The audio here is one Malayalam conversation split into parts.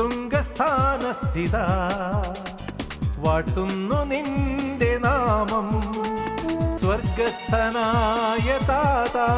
തുംഗസ്ഥാനസ്ഥിത വാട്ടുന്നു നിന്റെ നാമം സ്വർഗസ്ഥനായ താതാ.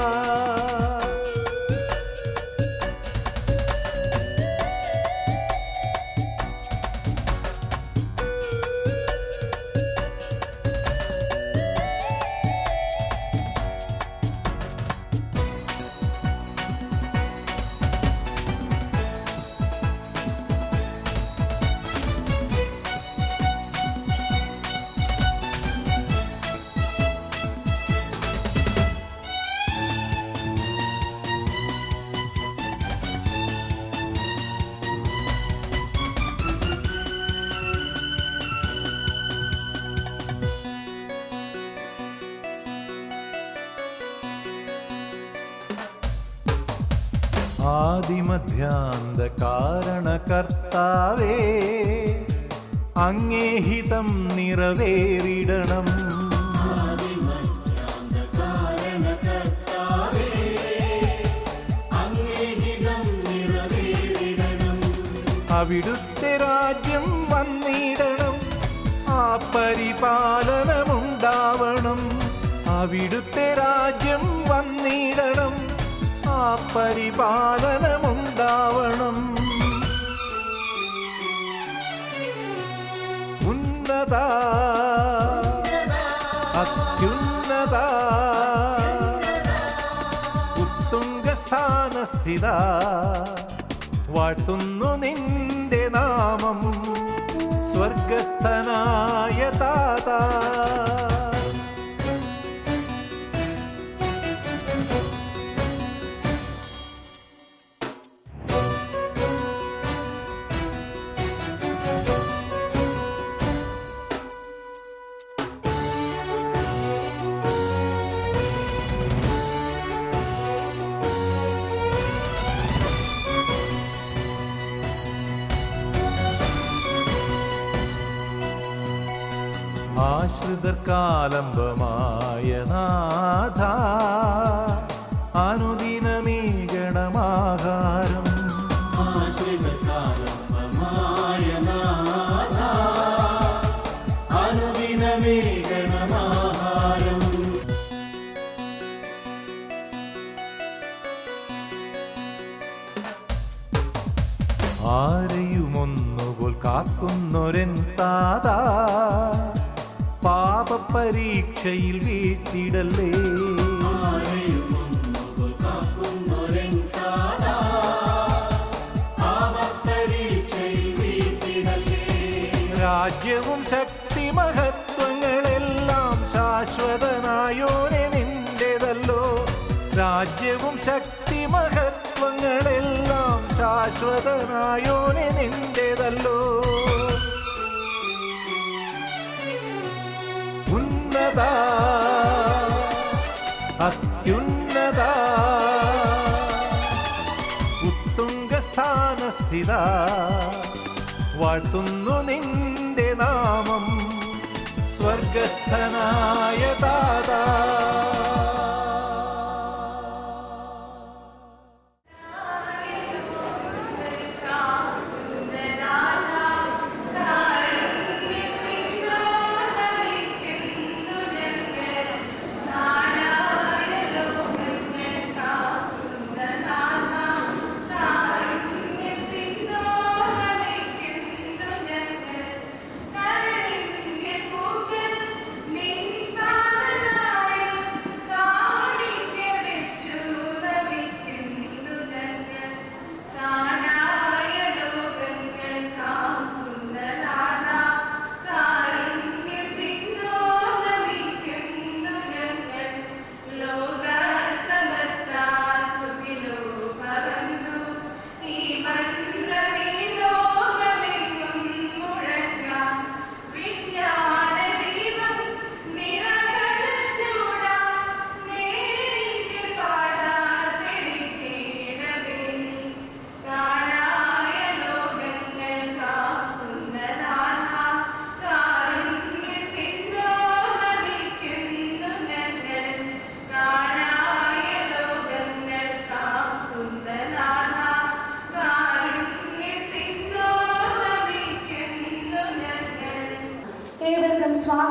ആദിമധ്യാന്ത കാരണകർത്താവേ അങ്ങേഹിതം നിറവേറിടണം. അവിടുത്തെ രാജ്യം വന്നിടണം. ആ പരിപാലനമുണ്ടാവണം. അവിടുത്തെ രാജ്യം വന്നിടണം. പരിപാലനമുണ്ടാവണം. ഉന്നത അത്യുന്നത ഉത്തുംഗസ്ഥാനസ്ഥിത വാഴ്ത്തുന്നു നിന്റെ നാമം സ്വർഗസ്ഥനായ താതാ ആശ്രിതർക്കാലംബമായ നാഥ അനുദിനമീകണമാഹാരം ആരെയുമൊന്നുപോൽ കാക്കുന്നൊരൻ താതാ. പാപപരീക്ഷയിൽ വീഴ്ത്തിടല്ലേ രാജ്യവും ശക്തി മഹത്വങ്ങളെല്ലാം ശാശ്വതനായോനെ നിന്റേതല്ലോ. രാജ്യവും ശക്തി മഹത്വങ്ങളെല്ലാം ശാശ്വതനായോനെ നിന്റേതല്ലോ അത്യുന്നത. ഉത്തുംഗസ്ഥാനസ്ഥിത. വാഴ്ത്തുന്നു നിന്റെ നാമം സ്വർഗസ്ഥനായ താതാ ും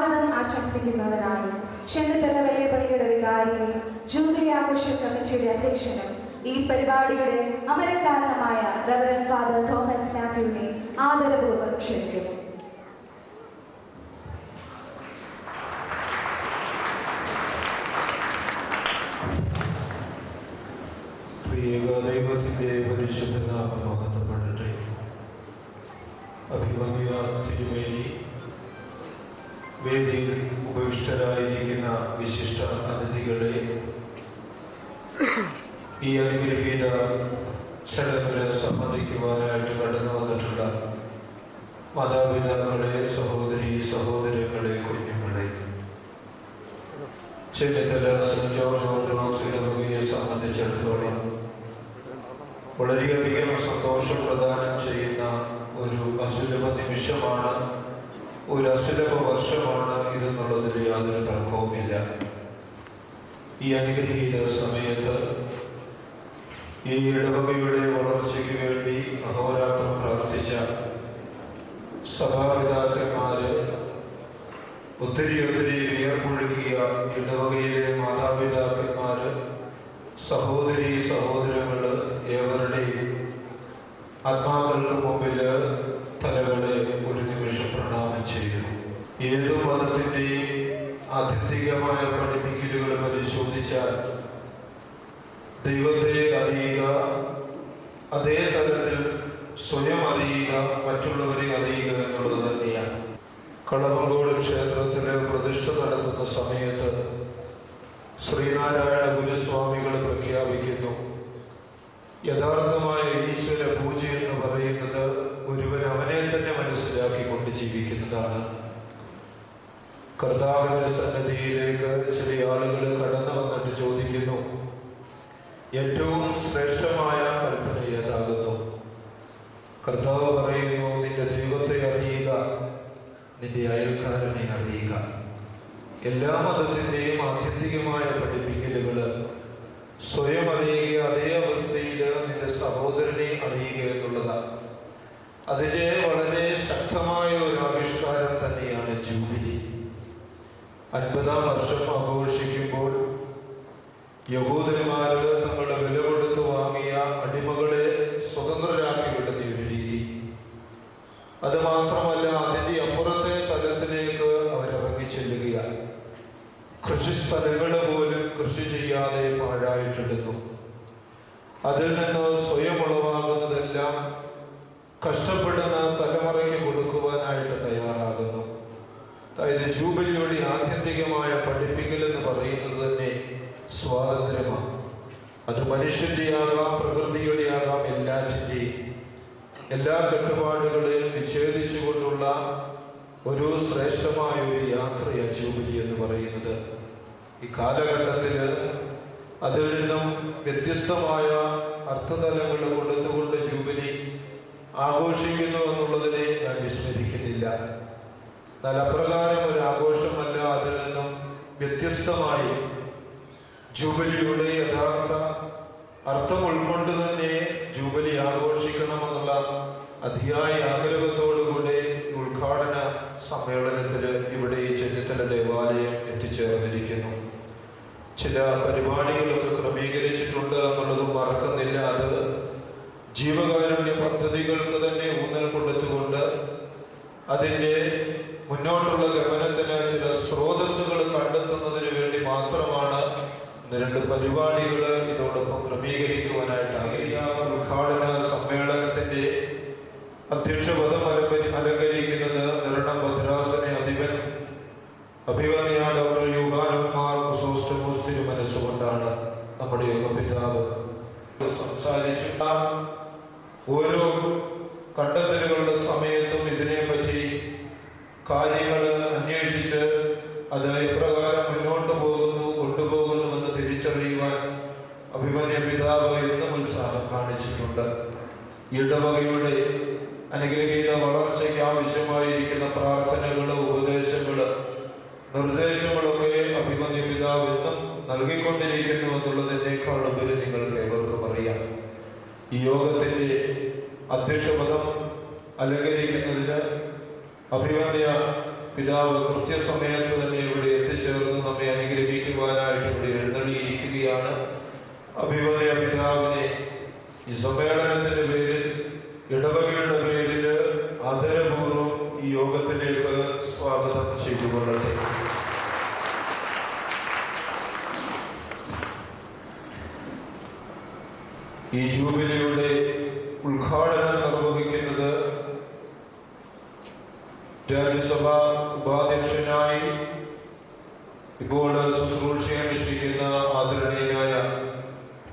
സ്വാഗതം ആശംസിക്കുന്നതിനായി ചെന്നിത്തല വലിയ പള്ളിയുടെ വികാരിയും ജൂബിലി ആഘോഷ കമ്മിറ്റിയുടെ അധ്യക്ഷനും ഈ പരിപാടിയുടെ അമരക്കാരനമായ റവറൻ ഫാദർ തോമസ് മാത്യുവിനെ ആദരപൂർവം ക്ഷണിക്കുന്നു. ഉപവിഷ്ടരായിരിക്കുന്ന വിശിഷ്ട അതിഥികളെ ഈ അനുഗ്രഹീത ചടങ്ങിന് സംബന്ധിക്കുവാനായിട്ട് കടന്നു വന്നിട്ടുള്ള മാതാപിതാക്കളെ സഹോദരി സഹോദരങ്ങളെ കുഞ്ഞുങ്ങളെ. ചെന്നിത്തല സെന്റ് ജോർജ് ഓർത്തഡോക്സ് ഇടവകയെ സംബന്ധിച്ചിടത്തോളം വളരെയധികം സന്തോഷം പ്രദാനം ചെയ്യുന്ന ഒരു അസുലഭ നിമിഷമാണ് ഒരു അസുലഭ വർഷമാണ് ഇതെന്നുള്ളതിൽ യാതൊരു തർക്കവുമില്ല. ഈ അനുഗ്രഹീത സമയത്ത് ഈ ഇടവകയുടെ വളർച്ചയ്ക്ക് വേണ്ടി അഹോരാത്രം പ്രാർത്ഥിച്ച സഭാപിതാക്കന്മാര് ഒത്തിരി ഒത്തിരി വിയർപ്പൊഴുക്കിയ ഇടവകയിലെ മാതാപിതാക്കന്മാര് സഹോദരി സഹോദരങ്ങൾ ഏവരുടെയും ആത്മാക്കൾക്ക് മുമ്പിൽ തലകളെ ഏതു മതത്തിന്റെയും ആത്യന്തികമായ പഠിപ്പിക്കലുകൾ പരിശോധിച്ചാൽ ദൈവത്തെ അറിയുക അതേ തലത്തിൽ സ്വയം അറിയുക മറ്റുള്ളവരെ അറിയുക എന്നുള്ളത് തന്നെയാണ്. കളമങ്കോട് ക്ഷേത്രത്തിലെ പ്രതിഷ്ഠ നടത്തുന്ന സമയത്ത് ശ്രീനാരായണ ഗുരുസ്വാമികൾ പ്രഖ്യാപിക്കുന്നു യഥാർത്ഥമായ ഈശ്വര പൂജ എന്ന് പറയുന്നത് ഒരുവൻ അവനെ തന്നെ മനസ്സിലാക്കിക്കൊണ്ട് ജീവിക്കുന്നതാണ്. കർത്താവിന്റെ സന്നദ്ധിയിലേക്ക് ചില ആളുകൾ കടന്നു വന്നിട്ട് ചോദിക്കുന്നു ഏറ്റവും ശ്രേഷ്ഠമായ കൽപ്പന ഏതാകുന്നു? കർത്താവ് പറയുന്നു നിന്റെ ദൈവത്തെ അറിയുക നിന്റെ അയൽക്കാരനെ അറിയുക. എല്ലാ മതത്തിന്റെയും ആത്യന്തികമായ പഠിപ്പിക്കലുകൾ സ്വയം അറിയുക അതേ അവസ്ഥയിൽ നിന്റെ സഹോദരനെ അറിയുക എന്നുള്ളതാണ് അതിന്റെ വളരെ ശക്തമായ ഒരു ആവിഷ്കാരം തന്നെയാണ് ജൂബിലി. അൻപതാം വർഷം ആഘോഷിക്കുമ്പോൾ ഈ കാലഘട്ടത്തിൽ അതിൽ നിന്നും വ്യത്യസ്തമായ അർത്ഥതലങ്ങൾ കൊടുത്തുകൊണ്ട് ജൂബിലി ആഘോഷിക്കുന്നു എന്നുള്ളതിനെ ഞാൻ വിസ്മരിക്കുന്നില്ല. എന്നാൽ അപ്രകാരം ഒരു ആഘോഷമല്ല അതിൽ നിന്നും വ്യത്യസ്തമായി ജൂബിലിയുടെ യഥാർത്ഥ അർത്ഥം ഉൾക്കൊണ്ട് തന്നെ ജൂബലി ആഘോഷിക്കണമെന്നുള്ള അതിയായ ആഗ്രഹത്തോടുകൂടെ ഉദ്ഘാടന സമ്മേളനത്തിൽ ഇവിടെ ഈ ചെന്നിത്തല ദേവാലയം എത്തിച്ചേർന്നിരിക്കുന്നു. ചില പരിപാടികളൊക്കെ ക്രമീകരിച്ചിട്ടുണ്ട് എന്നുള്ളതും മറക്കുന്നില്ല. അത് ജീവകാരുണ്യ പദ്ധതികൾക്ക് തന്നെ ഊന്നൽ കൊടുത്തുകൊണ്ട് അതിന്റെ മുന്നോട്ടുള്ള ഗമനത്തിന് ചില സ്രോതസ്സുകൾ കണ്ടെത്തുന്നതിന് വേണ്ടി മാത്രമാണ് രണ്ട് പരിപാടികൾ ഇതോടൊപ്പം ക്രമീകരിക്കുവാനായിട്ട് അഖില ഉദ്ഘാടന സമ്മേളനത്തിന്റെ അധ്യക്ഷപദം അലങ്കരി അലങ്കരിക്കുന്നത് നിരണം ഭദ്രാസന അധിപൻ അഭിവന്യ ഡോക്ടർ യുഗാൻ നമ്മുടെയൊക്കെ പിതാവ്. സംസാരിച്ചു ഓരോ കണ്ടെത്തലുകളുടെ സമയത്തും ഇതിനെപ്പറ്റി കാര്യങ്ങൾ അന്വേഷിച്ച് അത് എപ്രകാരം മുന്നോട്ട് പോകുന്നു കൊണ്ടുപോകുന്നുവെന്ന് തിരിച്ചറിയുവാൻ അഭിമന്യ പിതാവ് എന്നും ഉത്സാഹം കാണിച്ചിട്ടുണ്ട്. ഇടവകയുടെ അനുഗ്രഹീത വളർച്ചയ്ക്ക് ആവശ്യമായിരിക്കുന്ന പ്രാർത്ഥനകൾ ഉപദേശങ്ങൾ നിർദ്ദേശങ്ങളൊക്കെ അഭിമന്യ പിതാവ് എന്നും നൽകിക്കൊണ്ടിരിക്കുന്നു എന്നുള്ളതിനേക്കാൾ ഉപരി നിങ്ങൾക്ക് ഏവർക്കും അറിയാം. ഈ യോഗത്തിന്റെ അധ്യക്ഷപദം അലങ്കരിക്കുന്നതിന് അഭിമാന്യ പിതാവ് കൃത്യസമയത്ത് തന്നെ ഇവിടെ എത്തിച്ചേർന്ന് നമ്മെ അനുഗ്രഹിക്കുവാനായിട്ട് ഇവിടെ എഴുന്നള്ളിയിരിക്കുകയാണ്. അഭിവന്യ പിതാവിനെ ഈ സമ്മേളനത്തിന്റെ പേരിൽ ഇടവകയുടെ പേരിൽ ആദരപൂർവം ഈ യോഗത്തിലേക്ക് സ്വാഗതം ചെയ്തുകൊള്ളട്ടെ. ഈ ജൂബിലിയുടെ ഉദ്ഘാടനം നിർവഹിക്കുന്നത് രാജ്യസഭാ ഉപാധ്യക്ഷനായി ഇപ്പോൾ ശുശ്രൂഷ അനുഷ്ഠിക്കുന്ന ആദരണീയനായ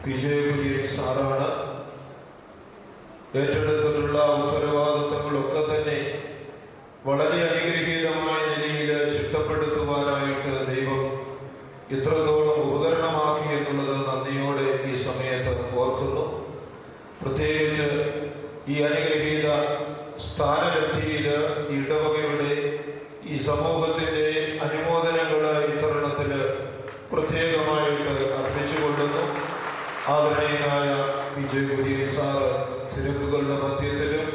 പി ജെ കുര്യൻ സാറാണ്. ഏറ്റെടുത്തിട്ടുള്ള ഉത്തരവാദിത്തങ്ങളൊക്കെ തന്നെ വളരെ സ്ഥാനലബ്ധിയിൽ ഇടവകയുടെ ഈ സമൂഹത്തിന്റെ അനുമോദനങ്ങൾ ഇത്തരണത്തിൽ പ്രത്യേകമായിട്ട് അർപ്പിച്ചുകൊള്ളുന്നു. ആദരണീയനായ വിജയ് കുര്യൻ സാറ് തിരക്കുകളുടെ മധ്യത്തിലും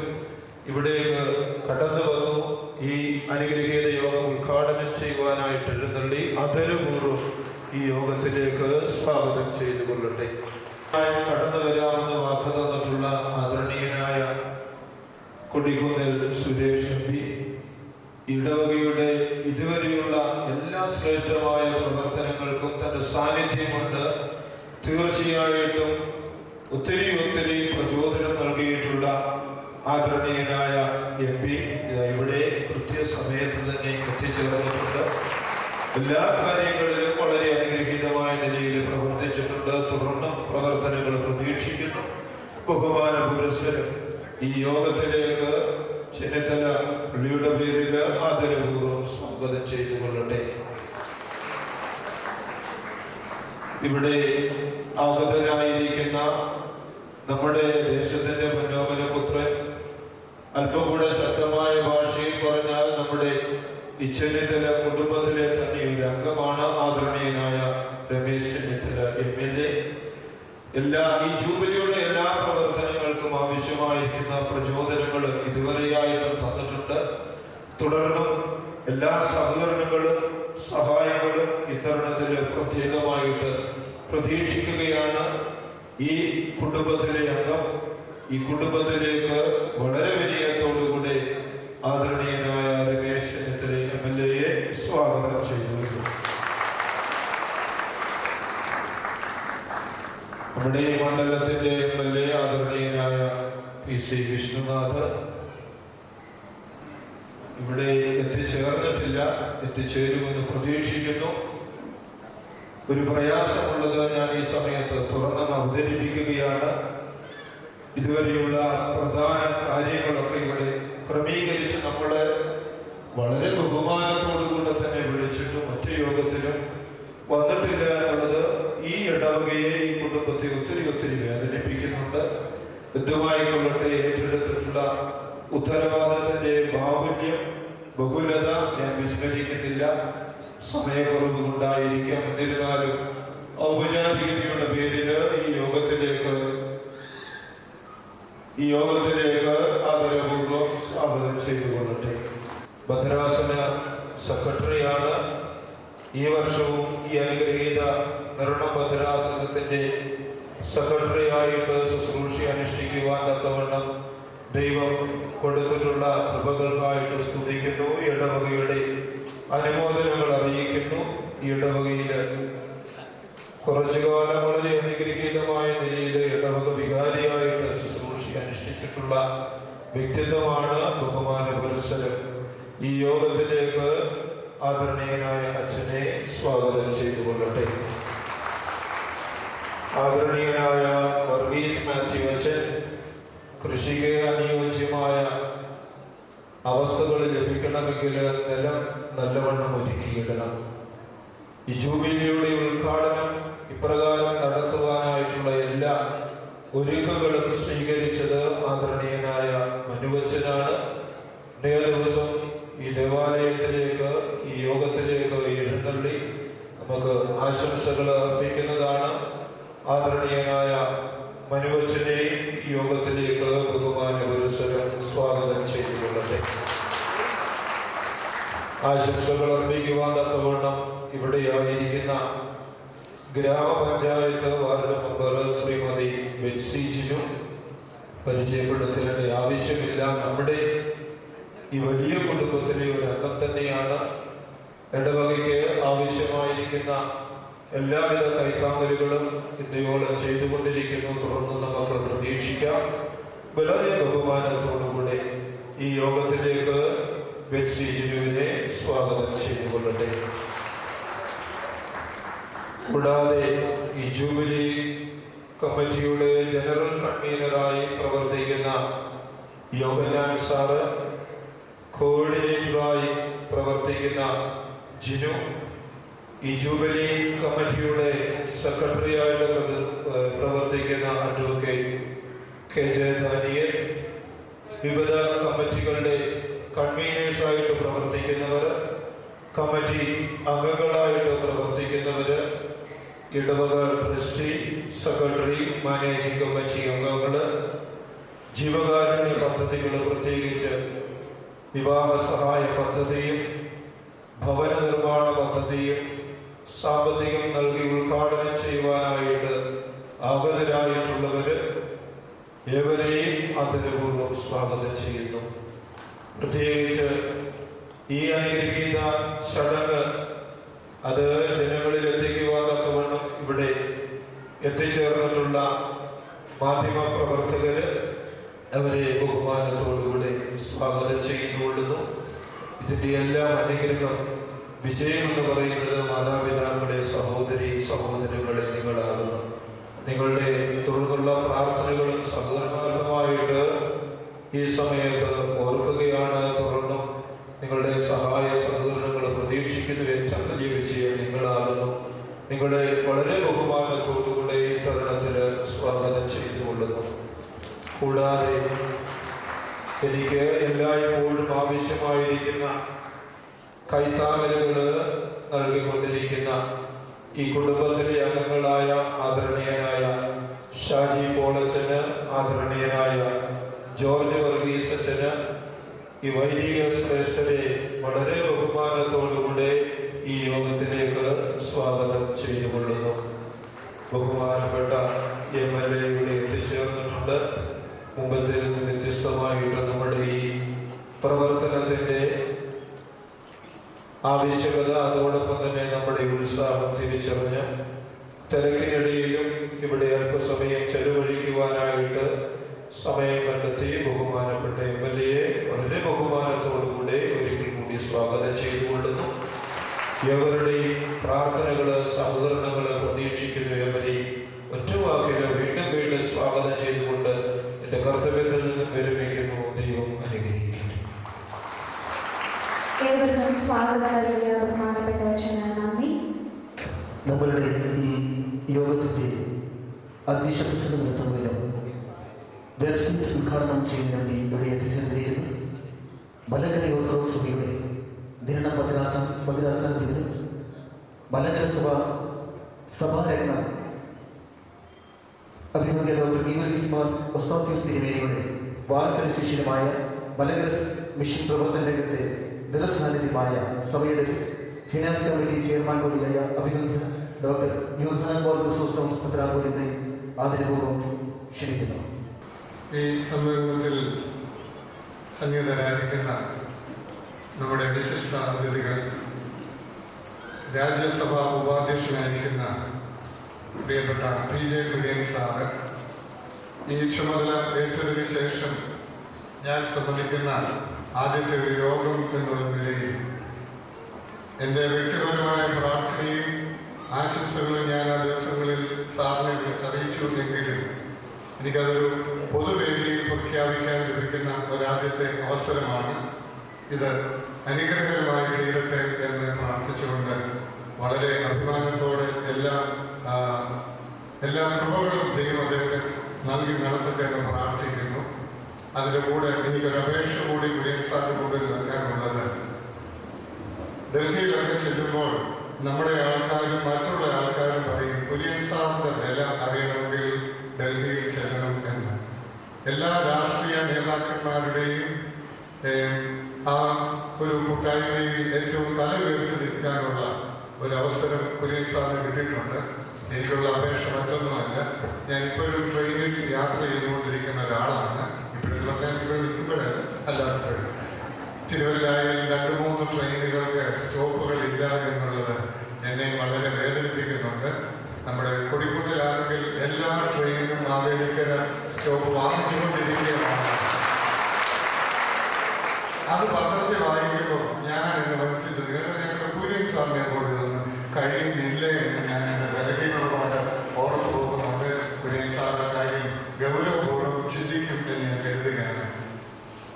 ഇവിടേക്ക് കടന്നു വന്നു. ഈ അനുഗ്രഹീത യോഗം ഉദ്ഘാടനം ചെയ്യുവാനായിട്ട് എഴുന്നള്ളി. അതരപൂർവം ഈ യോഗത്തിലേക്ക് സ്വാഗതം ചെയ്തു കൊള്ളട്ടെ കടന്നു വരാമെന്ന് വാക്ക് തന്നിട്ടുള്ള ആദരണീയനായ കൊടികുന്നൽ സുരേഷ് എം പി ഇടവകയുടെ ഇതുവരെയുള്ള എല്ലാ ശ്രേഷ്ഠമായ പ്രവർത്തനങ്ങൾക്കും തന്റെ സാന്നിധ്യം കൊണ്ട് തീർച്ചയായിട്ടും ഒത്തിരി ഒത്തിരി പ്രചോദനം നൽകിയിട്ടുള്ള ആദരണീയനായ എം പി ഇവിടെ കൃത്യസമയത്ത് തന്നെ എത്തിച്ചേർന്നിട്ടുണ്ട് എല്ലാ കാര്യങ്ങളിലും വളരെ അനുഗ്രഹീതമായ നിലയിൽ പ്രവർത്തിച്ചിട്ടുണ്ട്. തുടർന്നും പ്രവർത്തനങ്ങൾ പ്രതീക്ഷിക്കുന്നു. ബഹുമാന പുരസ്സരം ഈ യോഗത്തിലേക്ക് ചെന്നിത്തല പുള്ളിയുടെ പേരിൽ ആദരപൂർവം സ്വാഗതം ചെയ്തു കൊള്ളട്ടെ. ഇവിടെ ആഗതരായിരിക്കുന്ന നമ്മുടെ ദേശത്തിന്റെ പുന്നോമന പുത്രൻ അല്പം കൂടെ ശക്തമായ ഭാഷയിൽ പറഞ്ഞാൽ നമ്മുടെ ഇച്ചന്നിത്തല കുടുംബത്തിലെ എല്ലാ ഈ ജൂബിലിയുടെ എല്ലാ പ്രവർത്തനങ്ങൾക്കും ആവശ്യമായിരിക്കുന്ന പ്രചോദനങ്ങൾ ഇതുവരെയായിട്ടും തന്നിട്ടുണ്ട്. തുടർന്നും എല്ലാ സഹകരണങ്ങളും സഹായങ്ങളും ഇത്തരണത്തിൽ പ്രത്യേകമായിട്ട് പ്രതീക്ഷിക്കുകയാണ്. ഈ കുടുംബത്തിലെ അംഗം ഈ കുടുംബത്തിലേക്ക് വളരെ വിനയത്തോടുകൂടി ആദരണീയനായ രമേശ് ചെന്നിത്തല എം എൽ എയെ സ്വാഗതം ചെയ്തു നമ്മുടെ ഈ മണ്ഡലത്തിന്റെ എം എൽ എ ആദരണീയനായ പി സി വിഷ്ണുനാഥ്. ഇവിടെ എത്തിച്ചേർന്നിട്ടില്ല എത്തിച്ചേരുമെന്ന് പ്രതീക്ഷിക്കുന്നു. ഒരു പ്രയാസമുള്ളത് ഞാൻ ഈ സമയത്ത് തുറന്ന് അവതരിപ്പിക്കുകയാണ് ഇതുവരെയുള്ള പ്രധാന കാര്യങ്ങളൊക്കെ ഇവിടെ ക്രമീകരിച്ച് നമ്മളെ വളരെ ബഹുമാനത്തോടുകൂടെ തന്നെ വിളിച്ചിട്ട് മറ്റു യോഗത്തിലും വന്നിട്ടില്ല എന്നുള്ളത് ഈ ഇടവകയെ ഈ കുടുംബത്തെ ഒത്തിരി ഒത്തിരി വേദനിപ്പിക്കുന്നുണ്ട് എന്തുമായിക്കൊള്ളട്ടെ ഏറ്റെടുത്തിട്ടുള്ള ഉത്തരവാദിത്തത്തിന്റെ ബാഹുല്യം ബഹുലത ഞാൻ വിസ്മരിക്കുന്നില്ല സമയക്കുറവ് ഉണ്ടായിരിക്കാം എന്നിരുന്നാലും ഔപചാരികതയുടെ പേരിൽ ഈ യോഗത്തിലേക്ക് ഈ യോഗത്തിലേക്ക് ആദരപൂർവം സ്വാഗതം ചെയ്തുകൊള്ളട്ടെ. ഭദ്രാസന സെക്രട്ടറിയാണ് ഈ വർഷവും ഈ അനുഗ്രഹീത നിർണ ഭദ്രാസനത്തിന്റെ സെക്രട്ടറിയായിട്ട് ശുശ്രൂഷ അനുഷ്ഠിക്കുവാൻ തക്കവണ്ണം ദൈവം കൊടുത്തിട്ടുള്ള കൃപകൾക്കായിട്ട് സ്തുതിക്കുന്നു ഇടവകയുടെ അനുമോദനങ്ങൾ അറിയിക്കുന്നു. ഈ ഇടവകയിൽ കുറച്ചു കാലം വളരെ അനുഗ്രഹീതമായ നിലയിൽ ഇടവക വികാരിയായിട്ട് ശുശ്രൂഷ അനുഷ്ഠിച്ചിട്ടുള്ള വ്യക്തിത്വമാണ് ബഹുമാന പുരസ്സരം ഈ യോഗത്തിലേക്ക് ആദരണീയനായ അച്ഛനെ സ്വാഗതം ചെയ്തുകൊള്ളട്ടെ. ആദരണീയനായ വർഗീസ് മാത്യു അച്ഛൻ കൃഷിക്ക് അനുയോജ്യമായ അവസ്ഥകൾ ലഭിക്കണമെങ്കിൽ നിലം നല്ലവണ്ണം ഒരുക്കിയിടണം ഈ ജൂബിലിയുടെ ഉദ്ഘാടനം ഇപ്രകാരം നടത്തുവാനായിട്ടുള്ള എല്ലാ ഒരുക്കങ്ങളും സ്വീകരിച്ചത് ആദരണീയനായ മനുവച്ചനാണ്. ഇന്നേ ദിവസം ഈ ദേവാലയത്തിലേക്ക് ഈ യോഗത്തിലേക്ക് എഴുന്നള്ളി നമുക്ക് ആശംസകൾ അർപ്പിക്കുന്നതാണ്. ആദരണീയനായ മനുവച്ചനെയും ഈ യോഗത്തിലേക്ക് ബഹുമാന പുരസ്സരം സ്വാഗതം ചെയ്തുകൊള്ളട്ടെ. ആശംസകൾ അർപ്പിക്കുവാൻ തക്കവണ്ണം ഇവിടെയായിരിക്കുന്ന ഗ്രാമപഞ്ചായത്ത് വാർഡ് മെമ്പർ ബെൻസി ജിനു. പരിചയപ്പെടുത്തേണ്ട ആവശ്യമില്ല. നമ്മുടെ ഈ വലിയ കുടുംബത്തിലെ ഒരു അംഗം തന്നെയാണ്. ഇടവകയ്ക്ക് ആവശ്യമായിരിക്കുന്ന എല്ലാവിധ കൈത്താങ്ങലുകളും ഇന്നയോളം ചെയ്തുകൊണ്ടിരിക്കുന്നു. തുടർന്ന് നമുക്ക് പ്രതീക്ഷിക്കാം. വളരെ ബഹുമാനത്തോടുകൂടി ഈ യോഗത്തിലേക്ക് ബെൻസി ജിനുവിനെ സ്വാഗതം ചെയ്തുകൊള്ളട്ടെ. കൂടാതെ ഈ ജൂബിലി കമ്മിറ്റിയുടെ ജനറൽ കൺവീനറായി പ്രവർത്തിക്കുന്ന യോഗനാൻ സാറ് കോർഡിനേറ്ററായി പ്രവർത്തിക്കുന്ന ജിനു ഈ ജൂബിലി കമ്മിറ്റിയുടെ സെക്രട്ടറിയായിട്ട് പ്രവർ- പ്രവർത്തിക്കുന്ന അഡ്വക്കേറ്റ് കെ ജെ ദാനിയൽ വിവിധ കമ്മിറ്റികളുടെ കൺവീനേഴ്സായിട്ട് പ്രവർത്തിക്കുന്നവർ കമ്മിറ്റി അംഗങ്ങളായിട്ട് പ്രവർത്തിക്കുന്നവർ ഇടവക ട്രസ്റ്റി സെക്രട്ടറി മാനേജിംഗ് കമ്മിറ്റി അംഗങ്ങൾ ജീവകാരുണ്യ പദ്ധതികൾ പ്രത്യേകിച്ച് വിവാഹ സഹായ പദ്ധതിയും ഭവന നിർമ്മാണ പദ്ധതിയും സാമ്പത്തികം നൽകി ഉദ്ഘാടനം ചെയ്യുവാനായിട്ട് ആഗതരായിട്ടുള്ളവര് ഏവരെയും ആദരപൂർവം സ്വാഗതം ചെയ്യുന്നു. പ്രത്യേകിച്ച് ഈ അനുഗ്രഹീത ചടങ്ങ് അത് ജനങ്ങളിൽ എത്തിക്കുവാൻ തക്കവണ്ണം ഇവിടെ എത്തിച്ചേർന്നിട്ടുള്ള മാധ്യമ പ്രവർത്തകര് അവരെ ബഹുമാനത്തോടുകൂടെ സ്വാഗതം ചെയ്യുന്നുകൊള്ളുന്നു ഇതിന്റെ എല്ലാം അനുഗ്രഹം വിജയം എന്ന് പറയുന്നത് മാതാപിതാക്കളുടെ സഹോദരി സഹോദരങ്ങളെ നിങ്ങളാകുന്നു. നിങ്ങളുടെ തുടർന്നുള്ള പ്രാർത്ഥനകളും സഹകരണമായിട്ട് ഈ സമയത്ത് ഓർക്കുകയാണ്. തുടർന്നും നിങ്ങളുടെ സഹായ സഹകരണങ്ങൾ പ്രതീക്ഷിക്കുന്നു. ഏറ്റവും വലിയ വിജയം നിങ്ങളാകുന്നു. നിങ്ങളുടെ വളരെ ബഹുമാനത്തോടുകൂടെ ഈ തരുണത്തിൽ സ്വാഗതം ചെയ്തുകൊള്ളുന്നു. കൂടാതെ എനിക്ക് എല്ലായ്പ്പോഴും ആവശ്യമായിരിക്കുന്ന കൈത്താങ്ങലുകൾ നൽകിക്കൊണ്ടിരിക്കുന്ന ഈ കുടുംബത്തിലെ അംഗങ്ങളായ ആദരണീയനായ ഷാജി പോളച്ചന് ആദരണീയനായ ജോർജ് വർഗീസ് അച്ഛന് ഈ വൈദിക ശ്രേഷ്ഠരെ വളരെ ബഹുമാനത്തോടുകൂടെ ഈ യോഗത്തിലേക്ക് സ്വാഗതം ചെയ്തുകൊള്ളുന്നു. ബഹുമാനപ്പെട്ട എം എൽ എ ഇവിടെ എത്തിച്ചേർന്നിട്ടുണ്ട്. മുമ്പത്തിൽ വ്യത്യസ്തമായിട്ട് നമ്മുടെ ഈ പ്രവർത്തനത്തിന്റെ ആവശ്യകത അതോടൊപ്പം തന്നെ നമ്മുടെ ഉത്സാഹം തിരിച്ചറിഞ്ഞ് തിരക്കിനിടയിലും ഇവിടെ അല്പസമയം ചെലവഴിക്കുവാനായിട്ട് സമയം കണ്ടെത്തി ബഹുമാനപ്പെട്ട എം എൽ എയെ വളരെ ബഹുമാനത്തോടുകൂടെ ഒരിക്കൽ കൂടി സ്വാഗതം ചെയ്തുകൊള്ളുന്നു. എവരുടെയും പ്രാർത്ഥനകൾ സഹകരണങ്ങൾ പ്രതീക്ഷിക്കുന്നു എവരെയും ഒറ്റ വാക്കിൽ വീണ്ടും വീണ്ടും സ്വാഗതം ചെയ്തുകൊണ്ട് എന്റെ കർത്തവ്യത്തിൽ നിന്നും വിരമിക്കുന്നു ദൈവം അനുഗ്രഹിക്കട്ടെ ഏവർക്കും സ്വാഗതം നൽകിയ ബഹുമാനപ്പെട്ട അച്ഛന് നന്ദി. നമ്മളുടെ ഈ യോഗത്തിന്റെ അധ്യക്ഷ പ്രസംഗം നടത്തുന്നതിനും വെബ്സൈറ്റ് ഉദ്ഘാടനം ചെയ്യുന്നതിന് ഇവിടെ എത്തിച്ചേർന്നിരിക്കുന്നു. മലങ്കര ഓർത്തഡോക്സ് സഭയുടെ നിരണം ഭദ്രാസ മലങ്കര സഭ സഭാരംഗ അഭിമുഖ്യ ഡോക്ടർ ഗീവർഗീസ് മാർ ഒസ്താത്യോസ് തിരുമേനിയുടെ വാത്സല്യ ശിഷ്യനുമായ മലങ്കര മിഷൻ പ്രവർത്തന രംഗത്തെ നിറസാന്നിധ്യമായ സഭയുടെ ഫിനാൻസ് കമ്മിറ്റി ചെയർമാൻ കൂടിയായ അഭിനന്ദ ഡോക്ടർ യൂഹാൻ ബോൾ ക്രിസോസ്റ്റോസ് പത്രാപോലിനെ ആദരപൂർവം ക്ഷണിക്കുന്നു. ഈ സമ്മേളനത്തിൽ സംഗീതരായിരിക്കുന്ന നമ്മുടെ വിശിഷ്ട അതിഥികൾ രാജ്യസഭാ ഉപാധ്യക്ഷനായിരിക്കുന്ന പ്രിയപ്പെട്ട പി ജെ കുര്യൻ സാറ് ഈ ചുമതല ഏറ്റതിന് ശേഷം ഞാൻ സംബന്ധിക്കുന്ന ആദ്യത്തെ ഒരു യോഗം എന്നുള്ള നിലയിൽ എന്റെ വ്യക്തിപരമായ പ്രാർത്ഥനയും ആശംസകളും ഞാൻ ആ ദിവസങ്ങളിൽ സാറിനെ വിളിച്ച് അറിയിച്ചു എങ്കിലും എനിക്കതൊരു പൊതുവേദിയിൽ പ്രഖ്യാപിക്കാൻ ലഭിക്കുന്ന ഒരാദ്യത്തെ അവസരമാണ് ഇത്. അനുഗ്രഹകരമായി തീരട്ടെ എന്ന് പ്രാർത്ഥിച്ചുകൊണ്ട് വളരെ അഭിമാനത്തോടെ എല്ലാ എല്ലാ കൃപകളും ദൈവം അദ്ദേഹത്തിന് നൽകി നടത്തട്ടെ എന്ന് പ്രാർത്ഥിക്കുന്നു. അതിന്റെ കൂടെ എനിക്കൊരു അപേക്ഷ കൂടി കുര്യൻ സാറിന് മുമ്പിൽ വെക്കാനുള്ളത് ഡൽഹിയിലൊക്കെ ചെല്ലുമ്പോൾ നമ്മുടെ ആൾക്കാരും മറ്റുള്ള ആൾക്കാരും പറയും കുര്യൻ സാറിന്റെ നില അറിയണമെങ്കിൽ ഡൽഹിയിൽ ചെല്ലണം എന്ന്. എല്ലാ രാഷ്ട്രീയ നേതാക്കന്മാരുടെയും ആ ഒരു കൂട്ടായ്മയിൽ ഏറ്റവും തല ഉയർത്തി നിൽക്കാനുള്ള ഒരു അവസരം കുര്യൻ സാറിന് കിട്ടിയിട്ടുണ്ട്. എനിക്കുള്ള അപേക്ഷ മറ്റൊന്നുമല്ല. ഞാൻ ഇപ്പോഴും ട്രെയിനിൽ യാത്ര ചെയ്തുകൊണ്ടിരിക്കുന്ന ഒരാളാണ്. പറഞ്ഞാൽ ഇവിടെ നിൽക്കുമ്പോഴല്ല അല്ലാത്തപ്പോഴും തിരുവല്ലായിൽ രണ്ട് മൂന്ന് ട്രെയിനുകൾക്ക് സ്റ്റോപ്പുകൾ ഇല്ല എന്നുള്ളത് എന്നെ വളരെ വേദനിപ്പിക്കുന്നുണ്ട്. നമ്മുടെ കൊടിക്കുന്നിലാണെങ്കിൽ എല്ലാ ട്രെയിനും മാവേലിക്കര സ്റ്റോപ്പ് വാങ്ങിച്ചുകൊണ്ടിരിക്കുകയാണ്. അത് പത്രത്തിൽ വായിക്കുമ്പോൾ ഞാൻ എന്റെ മനസ്സിൽ കാരണം ഞങ്ങളുടെ കുര്യൻ സ്വാമിയെ കൊടുക്കുന്നു കഴിയുന്നില്ല? എന്ന് ഞാൻ എന്റെ വിലകികളോട് ഓർത്ത്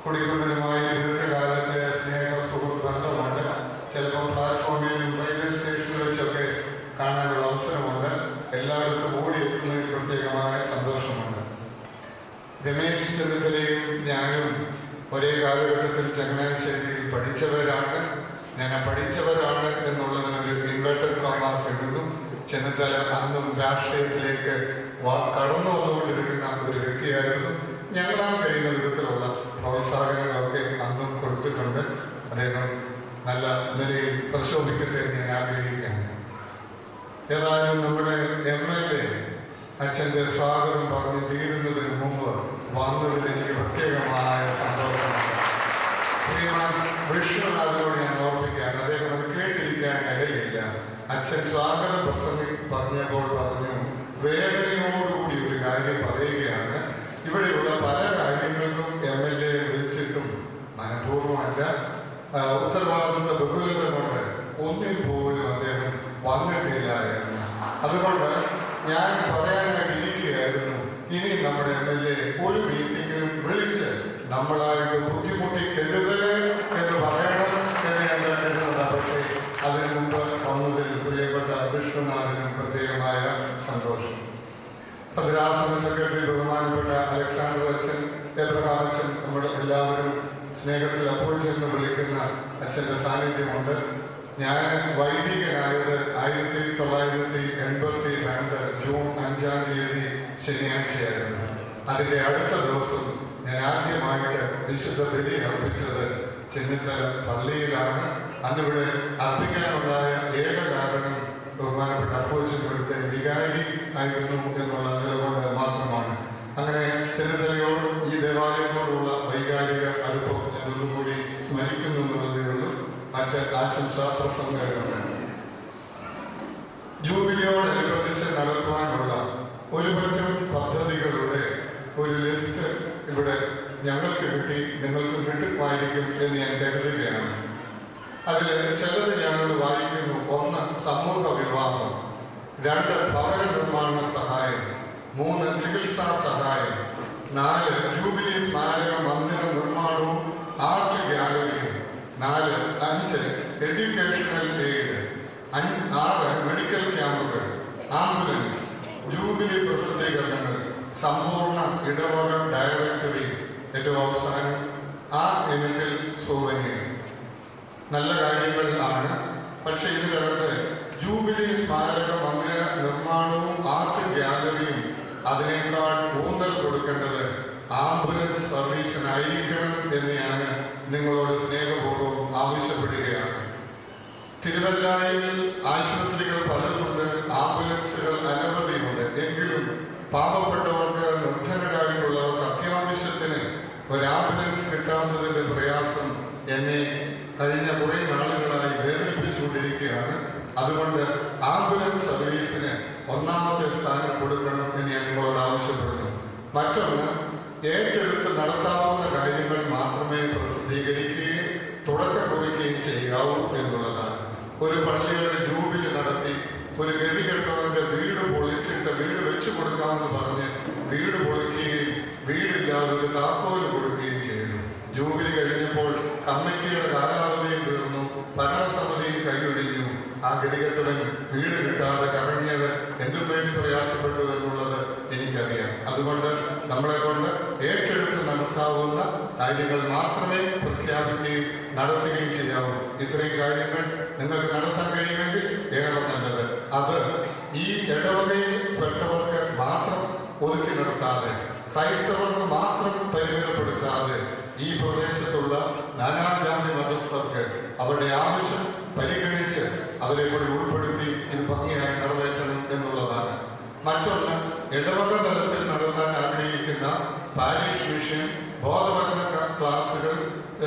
കുടിക്കുന്നതിനുമായി ദീർഘകാലത്തെ സ്നേഹ സുഹൃത്ത് ബന്ധമുണ്ട് ചിലപ്പോൾ പ്ലാറ്റ്ഫോമിലും റെയിൽവേ സ്റ്റേഷനിൽ വെച്ചൊക്കെ കാണാനുള്ള അവസരമുണ്ട്. എല്ലായിടത്തും ഓടിയെത്തുന്നതിൽ പ്രത്യേകമായ സന്തോഷമുണ്ട്. രമേശ് ചെന്നിത്തലയും ഞാനും ഒരേ കാലഘട്ടത്തിൽ ചങ്ങനാശ്ശേരിയിൽ പഠിച്ചവരാണ്. ഞാൻ പഠിച്ചവരാണ് എന്നുള്ളതിന് ഒരു ഇൻവെർട്ടഡ് കോമേഴ്സ് എഴുതുന്നു ചെന്നിത്തല അന്നും രാഷ്ട്രീയത്തിലേക്ക് കടന്നു വന്നുകൊണ്ടിരിക്കുന്ന ഒരു വ്യക്തിയായിരുന്നു. ഞങ്ങളാൽ കഴിയുന്ന വിധത്തിലുള്ള പ്രോത്സാഹനങ്ങളൊക്കെ അന്നും കൊടുത്തിട്ടുണ്ട്. അദ്ദേഹം നല്ല നിലയിൽ പ്രശോഭിക്കട്ടെ എന്ന് ഞാൻ ആഗ്രഹിക്കുകയാണ് ഏതായാലും നമ്മുടെ എം എൽ എ അച്ഛന്റെ സ്വാഗതം പറഞ്ഞ് തീരുന്നതിന് മുമ്പ് വന്നതിൽ എനിക്ക് പ്രത്യേകമായ സന്തോഷമാണ് ശ്രീമാൻ വിഷ്ണുനാഥനോട് ഞാൻ ഓർമ്മിക്കുകയാണ് അദ്ദേഹം അത് കേട്ടിരിക്കാൻ ഇടയില്ല. അച്ഛൻ സ്വാഗതം പ്രസംഗി പറഞ്ഞപ്പോൾ പറഞ്ഞു വേദനയോടുകൂടി ഒരു കാര്യം പറയുകയാണ്. ഇവിടെയുള്ള പല ആ, ഉത്തരവാദിത്ത ബഹുലത കൊണ്ട് ഒന്നിൽ പോലും അദ്ദേഹം വന്നിട്ടില്ല എന്ന്. അതുകൊണ്ട് ഞാൻ പറയാനായിട്ട് ഇരിക്കുകയായിരുന്നു. ഇനി നമ്മുടെ എം എൽ എ ഒരു മീറ്റിങ്ങിലും വിളിച്ച് നമ്മളായിട്ട് ബുദ്ധിമുട്ടിക്കരുത് എന്ന് പറയണം എന്ന് ഞാൻ കണ്ടിരുന്നത് പക്ഷേ അതിനു മുമ്പ് വന്നതിൽ പ്രിയപ്പെട്ട വിഷ്ണുനാഥനും പ്രത്യേകമായ സന്തോഷം ഭദ്രാസന സെക്രട്ടറി ബഹുമാനപ്പെട്ട അലക്സാണ്ടർ അച്ഛൻ എബ്രഹാം അച്ഛൻ നമ്മൾ എല്ലാവരും സ്നേഹത്തിൽ അപ്പോയിച്ചെന്ന് വിളിക്കുന്ന അച്ഛന്റെ സാന്നിധ്യമുണ്ട്. ഞാൻ വൈദികനായത് ആയിരത്തി തൊള്ളായിരത്തി എൺപത്തി രണ്ട് ജൂൺ അഞ്ചാം തീയതി ശനിയാഴ്ചയായിരുന്നു. അതിന്റെ അടുത്ത ദിവസം ഞാൻ ആദ്യമായിട്ട് വിശുദ്ധ ബലി അർപ്പിച്ചത് ചെന്നിത്തല പള്ളിയിലാണ്. അന്നിവിടെ അർപ്പിക്കാനുണ്ടായ ഏക കാരണം ബഹുമാനപ്പെട്ട അപ്പോച്ചൻ ഇവിടുത്തെ വികാരി ആയിരുന്നു എന്നുള്ള നിലകൊണ്ട് ആശംസാ പ്രസംഗങ്ങളുണ്ട് ജൂബിലിയോടനുബന്ധിച്ച് നടത്തുവാനുള്ള ഒരു പറ്റം പദ്ധതികളുടെ ഒരു ലിസ്റ്റ് ഇവിടെ ഞങ്ങൾക്ക് കിട്ടി നിങ്ങൾക്ക് കിട്ടുമായിരിക്കും എന്ന് ഞാൻ കരുതുകയാണ്. അതിൽ ചിലത് ഞങ്ങൾ വായിക്കുന്നു. ഒന്ന് സമൂഹ വിവാഹം രണ്ട് ഭവന നിർമ്മാണ സഹായം മൂന്ന് ചികിത്സാ സഹായം നാല് ജൂബിലി സ്മാരക മന്ദിര നിർമ്മാണവും ആർട്ട് ഗാലറിയും നാല് അഞ്ച് എഡ്യൂക്കേഷണൽ എയ്ഡ് ആറ് മെഡിക്കൽ ക്യാമ്പുകൾ ആംബുലൻസ് ജൂബിലി പ്രസിദ്ധീകരണങ്ങൾ സമ്പൂർണ ഇടവക ഡയറക്ടറി ഏറ്റവും അവസാനം ആ ഇനത്തിൽ സൂവന്യർ. നല്ല കാര്യങ്ങളാണ് പക്ഷേ ഇതിനകത്ത് ജൂബിലി സ്മാരക മന്ദിര നിർമ്മാണവും ആർട്ട് ഗ്യാലറിയും അതിനേക്കാൾ ഊന്നൽ കൊടുക്കേണ്ടത് ആംബുലൻസ് സർവീസിനായിരിക്കണം എന്ന് ഞാൻ നിങ്ങളോട് സ്നേഹപൂർവം ആവശ്യപ്പെടുകയാണ്. തിരുവല്ലായിൽ ആശുപത്രികൾ പലതുണ്ട് ആംബുലൻസുകൾ അനവധിയുണ്ട്. എങ്കിലും പാവപ്പെട്ടവർക്ക് നിർദ്ധനരായിട്ടുള്ളവർക്ക് അത്യാവശ്യത്തിന് ഒരു ആംബുലൻസ് കിട്ടാത്തതിന്റെ പ്രയാസം എന്നെ കഴിഞ്ഞ കുറേ നാളുകളായി വേദനിപ്പിച്ചുകൊണ്ടിരിക്കുകയാണ്. അതുകൊണ്ട് ആംബുലൻസ് സർവീസിന് ഒന്നാമത്തെ സ്ഥാനം കൊടുക്കണം എന്ന് ഞാൻ നിങ്ങളോട് ആവശ്യപ്പെടുന്നു. മറ്റൊന്ന് ഏറ്റെടുത്ത് നടത്താവുന്ന കാര്യങ്ങൾ മാത്രമേ പ്രസിദ്ധീകരിക്കുകയും തുടക്കം കുറിക്കുകയും ചെയ്യാവൂ എന്നുള്ളതാണ്. ഒരു പള്ളിയുടെ ജൂബിലി നടത്തി ഒരു ഗതികെട്ടവന്റെ വീട് പൊളിച്ചിട്ട് വീട് വെച്ചു കൊടുക്കാമെന്ന് പറഞ്ഞ് വീട് പൊളിക്കുകയും വീടില്ലാതെ ഒരു താക്കോൽ കൊടുക്കുകയും ചെയ്തു. ജൂബിലി കഴിഞ്ഞപ്പോൾ കമ്മിറ്റിയുടെ കാലാവധിയും തീർന്നു ഭരണസമിതിയും കൈയൊഴിഞ്ഞു ആ ഗതികെട്ടവൻ വീട് കിട്ടാതെ കറങ്ങിയത് എന്തും വേണ്ടി പ്രയാസപ്പെട്ടു എന്നുള്ളത് എനിക്കറിയാം അതുകൊണ്ട് നമ്മളെ കൊണ്ട് ഏറ്റെടുത്ത് കാര്യങ്ങൾ മാത്രമേ പ്രഖ്യാപിക്കുകയും നടത്തുകയും ചെയ്യാവൂ. ഇത്രയും കാര്യങ്ങൾ നിങ്ങൾക്ക് നടത്താൻ കഴിയുമെങ്കിൽ ഏറെ നല്ലത്? അത് ഈ ഇടവകയിൽ പെട്ടവർക്ക് മാത്രം ഒതുക്കി നിർത്താതെ ക്രൈസ്തവർക്ക് മാത്രം പരിമിതപ്പെടുത്താതെ ഈ പ്രദേശത്തുള്ള നാനാജാതി മതസ്ഥർക്ക് അവരുടെ ആവശ്യം പരിഗണിച്ച് അവരെ കൂടി ഉൾപ്പെടുത്തി ഇത് ഭംഗിയായി നിറവേറ്റണം എന്നുള്ളതാണ്. മറ്റൊന്ന് ഇടവക തലത്തിൽ നടത്താൻ ആഗ്രഹിക്കുന്ന പാരീഷ് മിഷൻ ബോധവൽക്കരണ ക- ക്ലാസുകൾ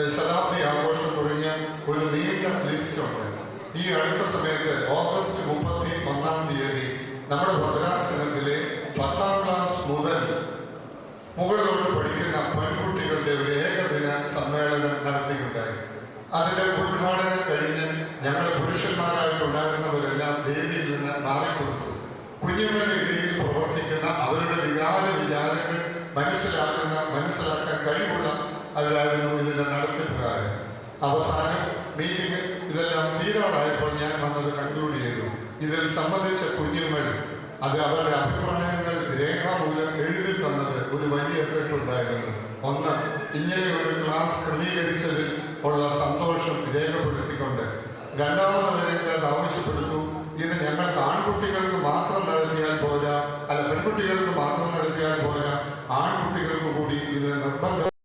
ശതാബ്ദി ആഘോഷം തുടങ്ങിയ ഒരു നീണ്ട ലിസ്റ്റ് ഉണ്ട്. ഈ അടുത്ത സമയത്ത് ഓഗസ്റ്റ് മുപ്പത്തി ഒന്നാം തീയതി നമ്മുടെ ഭദ്രാസനത്തിലെ പത്താം ക്ലാസ് മുതൽ മുകളിലോട്ട് പഠിക്കുന്ന പെൺകുട്ടികളുടെ ഒരു ഏകദിന സമ്മേളനം നടത്തിയിട്ടുണ്ടായി. അതിന്റെ ഉദ്ഘാടനം കഴിഞ്ഞ് ഞങ്ങൾ പുരുഷന്മാരായിട്ടുണ്ടായിരുന്നവരെല്ലാം വേദിയിൽ നിന്ന് മാറിക്കൊടുത്തു. കുഞ്ഞുങ്ങളുടെ ഇടയിൽ പ്രവർത്തിക്കുന്ന അവരുടെ വികാര വിചാരങ്ങൾ മനസ്സിലാക്കുന്ന മനസ്സിലാക്കാൻ കഴിവുള്ള അവരായിരുന്നു ഇതിന്റെ നടത്തിപ്പുകാരൻ അവസാനം മീറ്റിംഗ് ഇതെല്ലാം തീരാറായപ്പോൾ ഞാൻ വന്നത് കൺക്ലൂഡ് ചെയ്തു. ഇതിൽ സംബന്ധിച്ച കുഞ്ഞുങ്ങൾ അത് അവരുടെ അഭിപ്രായങ്ങൾ രേഖാമൂലം എഴുതി തന്നത് ഒരു വലിയ എഫക്റ്റുണ്ടായിരുന്നു ഒന്ന് ഇങ്ങനെ ഒരു ക്ലാസ് ക്രമീകരിച്ചതിൽ ഉള്ള സന്തോഷം രേഖപ്പെടുത്തിക്കൊണ്ട്. രണ്ടാമത് അത് ആവശ്യപ്പെടുത്തു. ഇത് ഞങ്ങൾക്ക് ആൺകുട്ടികൾക്ക് മാത്രം നടത്തിയാൽ പോരാ അല്ല പെൺകുട്ടികൾക്ക് മാത്രം നടത്തിയാൽ പോരാ ആൺകുട്ടികൾക്ക് കൂടി ഇത് നിർബന്ധം